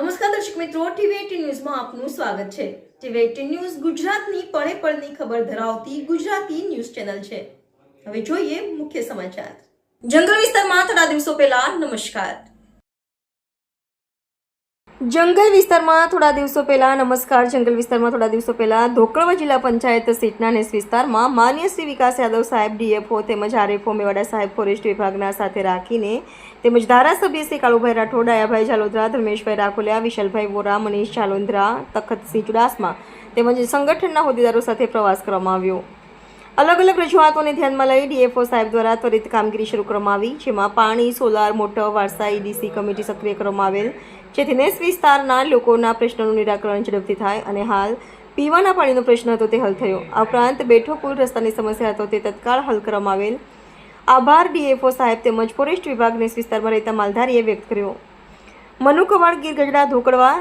નમસ્કાર દર્શક મિત્રો ટીવી એટીન ન્યૂઝમાં આપનું સ્વાગત છે. ટીવી એટીન ન્યૂઝ ગુજરાતની પળે પળની ખબર ધરાવતી ગુજરાતી ન્યૂઝ ચેનલ છે. હવે જોઈએ મુખ્ય સમાચાર. જંગલ વિસ્તારમાં થોડા દિવસો પહેલા નમસ્કાર. જંગલ વિસ્તારમાં થોડા દિવસો પહેલા, નમસ્કાર, જંગલ વિસ્તારમાં થોડા દિવસો પહેલા ધોકળવા જિલ્લા પંચાયત સીટના નેસ વિસ્તારમાં માન્ય શ્રી વિકાસ યાદવ સાહેબ, ડીએફઓ તેમજ આરએફઓ મેવાડા સાહેબ, ફોરેસ્ટ વિભાગના સાથે રાખીને તેમજ ધારાસભ્ય શ્રી કાળુભાઈ રાઠોડ, ડાયાભાઈ જાલોદરા, ધર્મેશભાઈ રાખોલિયા, વિશાલભાઈ વોરા, મનીષ ચાલોંદ્રા તખતસિંહ ચુડાસમા તેમજ સંગઠનના હોદ્દેદારો સાથે પ્રવાસ કરવામાં આવ્યો. અલગ અલગ રજૂઆતોને ધ્યાનમાં લઈ ડીએફઓ સાહેબ દ્વારા ત્વરિત કામગીરી શરૂ કરવામાં આવી, જેમાં પાણી, સોલાર, મોટર વારસા ઈડીસી કમિટી સક્રિય કરવામાં આવેલ, જેથી નેસ વિસ્તારના લોકોના પ્રશ્નોનું નિરાકરણ ઝડપથી થાય અને હાલ પીવાના પાણીનો પ્રશ્ન હતો તે હલ થયો. આ ઉપરાંત બેઠો પુલ રસ્તાની સમસ્યા હતો તે તત્કાળ હલ કરવામાં આવેલ. આભાર ડીએફઓ સાહેબ તેમજ ફોરેસ્ટ વિભાગ નેસ વિસ્તારમાં રહેતા માલધારીએ વ્યક્ત કર્યો. મનુ કવાડ, ગીર ગઢડા ધોકડવા